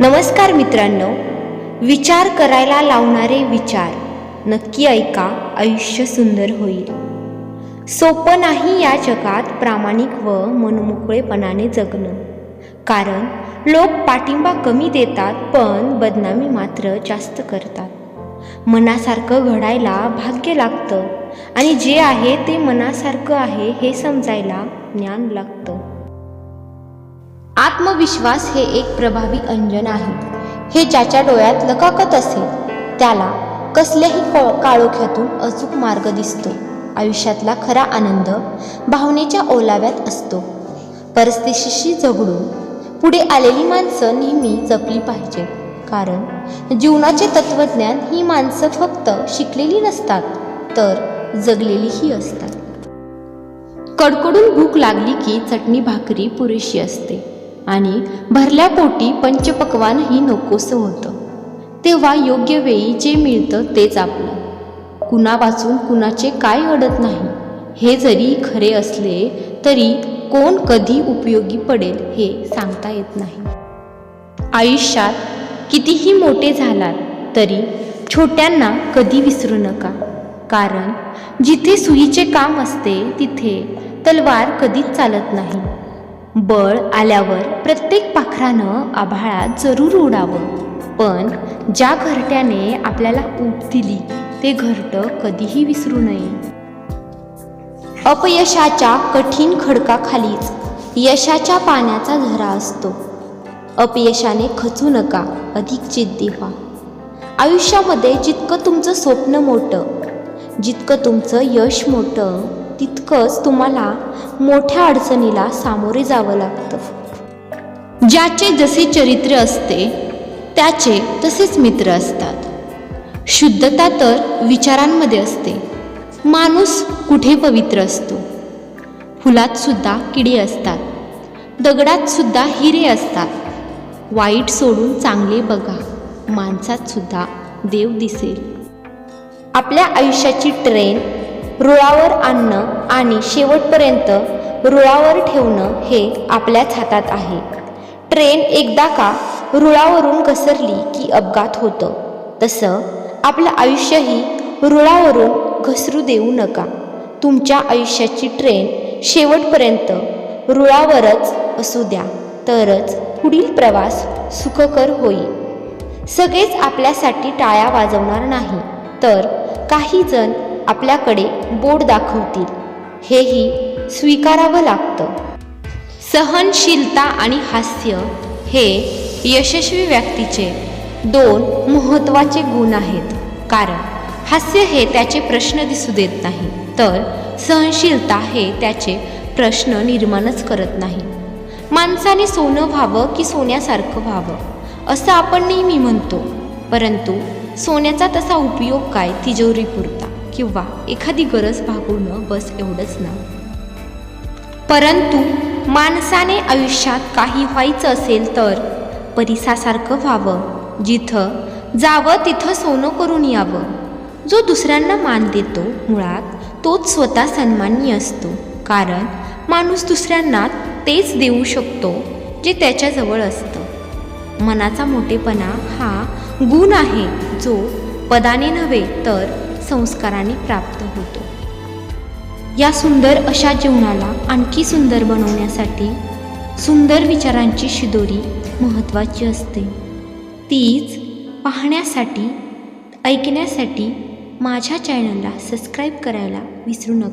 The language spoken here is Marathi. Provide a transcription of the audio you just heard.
नमस्कार मित्रांनो विचार करायला लावणारे विचार नक्की ऐका आयुष्य सुंदर होईल. सोपं नाही या जगात प्रामाणिक व मनमोकळेपणाने जगणं. कारण लोक पाठिंबा कमी देतात पण बदनामी मात्र जास्त करतात. मनासारखं घडायला भाग्य लागतं आणि जे आहे ते मनासारखं आहे हे समजायला ज्ञान लागतं. आत्मविश्वास हे एक प्रभावी अंजन आहे. हे ज्याच्या डोळ्यात लकाकत असेल त्याला कसल्याही काळोख्यातून अचूक मार्ग दिसतो. आयुष्यातला खरा आनंद भावनेच्या ओलाव्यात असतो. परिस्थितीशी झगडून पुढे आलेली माणसं नेहमी जपली पाहिजे. कारण जीवनाचे तत्वज्ञान ही माणसं फक्त शिकलेली नसतात तर जगलेलीही असतात. कडकडून भूक लागली की चटणी भाकरी पुरेशी असते. आणि भरल्या पोटी पंचपक्वानही नकोसं होतं तेव्हा योग्य वेळी जे मिळतं तेच आपलं. कुणा वाचून कुणाचे काय अडत नाही. हे जरी खरे असले तरी कोण कधी उपयोगी पडेल हे सांगता येत नाही. आयुष्यात कितीही मोठे झालात तरी छोट्यांना कधी विसरू नका. कारण जिथे सुईचे काम असते तिथे तलवार कधीच चालत नाही. बळ आल्यावर प्रत्येक पाखरानं आभाळात जरूर उडावं पण ज्या घरट्याने आपल्याला ऊब दिली ते घरटं कधीही विसरू नये. अपयशाच्या कठीण खडकाखालीच यशाच्या पाण्याचा झरा असतो. अपयशाने खचू नका अधिक जिद्दी व्हा. आयुष्यामध्ये जितकं तुमचं स्वप्न मोठं जितकं तुमचं यश मोठं तितकंच तुम्हाला मोठ्या अडचणीला सामोरे जावं लागतं. ज्याचे जसे चरित्र असते त्याचे तसेच मित्र असतात. शुद्धता तर विचारांमध्ये असते. माणूस कुठे पवित्र असतो? फुलात सुद्धा किडे असतात. दगडात सुद्धा हिरे असतात. वाईट सोडून चांगले बघा माणसात सुद्धा देव दिसेल. आपल्या आयुष्याची ट्रेन रुळावर आणणं आणि शेवटपर्यंत रुळावर ठेवणं हे आपल्याच हातात आहे. ट्रेन एकदा का रुळावरून घसरली की अपघात होतं. तसं आपलं आयुष्यही रुळावरून घसरू देऊ नका. तुमच्या आयुष्याची ट्रेन शेवटपर्यंत रुळावरच असू द्या. तरच पुढील प्रवास सुखकर होईल. सगळेच आपल्यासाठी टाळ्या वाजवणार नाही. तर काही जण आपल्याकडे बोट दाखवतील. हेही स्वीकारावं लागतं. सहनशीलता आणि हास्य हे यशस्वी व्यक्तीचे दोन महत्त्वाचे गुण आहेत. कारण हास्य हे त्याचे प्रश्न दिसू देत नाही तर सहनशीलता हे त्याचे प्रश्न निर्माणच करत नाही. माणसाने सोनं व्हावं की सोन्यासारखं व्हावं असं आपण नेहमी म्हणतो. परंतु सोन्याचा तसा उपयोग काय? तिजोरीपुरता. किंवा एखादी गरज भागवणं बस एवढंच ना. परंतु माणसाने आयुष्यात काही व्हायचं असेल तर परिसासारखं व्हावं. जिथं जावं तिथं सोनं करून यावं. जो दुसऱ्यांना मान देतो मुळात तोच स्वतः सन्मान्य असतो. कारण माणूस दुसऱ्यांना तेच देऊ शकतो जे त्याच्याजवळ असतं. मनाचा मोठेपणा हा गुण आहे जो पदाने नव्हे तर संस्काराने प्राप्त होतो. या सुंदर अशा जीवनाला आणखी सुंदर बनवण्यासाठी सुंदर विचारांची शिदोरी महत्त्वाची असते. तीच पाहण्यासाठी ऐकण्यासाठी माझ्या चॅनलला सबस्क्राईब करायला विसरू नका.